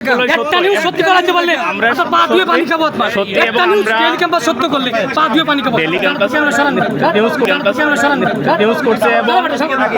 একটা নিউজ সত্যি করাতে পারলে আমরা পা ধুয়ে পানি খাব একটা নিউজ ডেলি ক্যাম্পাস সত্য করলে পা ধুয়ে পানি খাব। ডেলি ক্যাম্পাস ক্যামেরা সরান দিন। নিউজ ক্যাম্পাস ক্যামেরা সরান দিন। নিউজ করছে এবং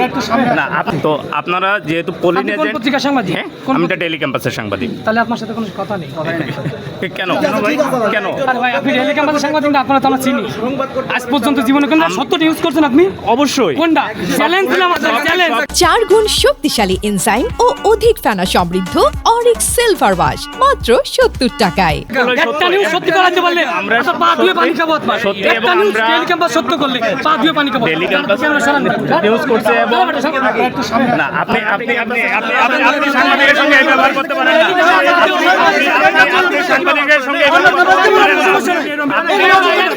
একটু সামনে। না আপ- তো আপনারা যেহেতু আপনি পলিনে কোন সাংবাদিক? আমি পত্রিকা? ডেলি ক্যাম্পাসের সাংবাদিক। তাহলে আপনার সাথে কোনো কথা নেই। কেন? কেন? ভাই আপনি ডেলি ক্যাম্পাসের সাংবাদিক না আপনারা তো আমরা চিনি। আজ পর্যন্ত জীবনে কোন সত্য নিউজ করছেন আপনি? অবশ্যই। কোনটা? চ্যালেঞ্জ দিলাম চ্যালেঞ্জ চার গুণ শক্তিশালী এনজাইম ও অধিক ফেনা সমৃদ্ধ অরিক সিলভার ওয়াশ মাত্র সত্তর টাকায় একটা নিউজ সত্যি করাতে পারলে আমরা পা ধুয়ে পানি খাব আপনার সত্যি একটা এবং নিউজ আমরা- ডেলি ক্যাম্পাস সত্য করলে পা ধুয়ে পানি খাব ডেলি ক্যাম্পাস ক্যামেরা সরান দিন। নিউজ করছে এবং একটু সামনে। না আপনি আপনি আপনি আপনি আপনি আপনি সাংবাদিকের সঙ্গে এই ব্যবহার করতে পারেন না আপনি আপনি- আপনি সাংবাদিকের সঙ্গে এই ব্যবহার করতে পারেন না